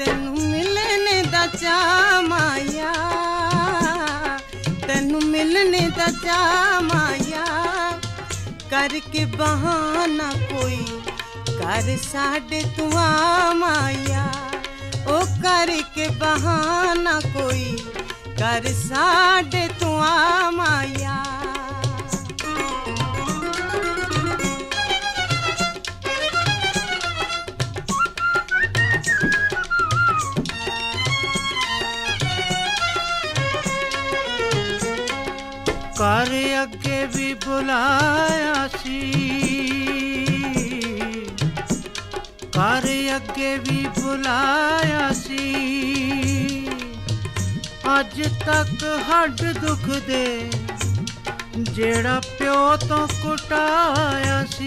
ਤੈਨੂੰ ਮਿਲਣ ਦਾ ਚਾ ਮਾਇਆ, ਤੈਨੂੰ ਮਿਲਣੇ ਦਾ ਚਾ ਮਾਇਆ। ਕਰਕੇ ਬਹਾਨਾ ਕੋਈ ਕਰ ਸਾਡੇ ਤੂੰ ਆ ਮਾਇਆ। ਉਹ ਕਰਕੇ ਬਹਾਨਾ ਕੋਈ ਕਰ ਸਾਡੇ ਤੂੰ ਆ ਘਰ ਅੱਗੇ ਵੀ ਬੁਲਾਇਆ ਸੀ। ਘਰ ਅੱਗੇ ਵੀ ਬੁਲਾਇਆ ਸੀ। ਅੱਜ ਤੱਕ ਹੱਡ ਦੁੱਖ ਦੇ ਜਿਹੜਾ ਪਿਓ ਤੋਂ ਕੁਟਾਇਆ ਸੀ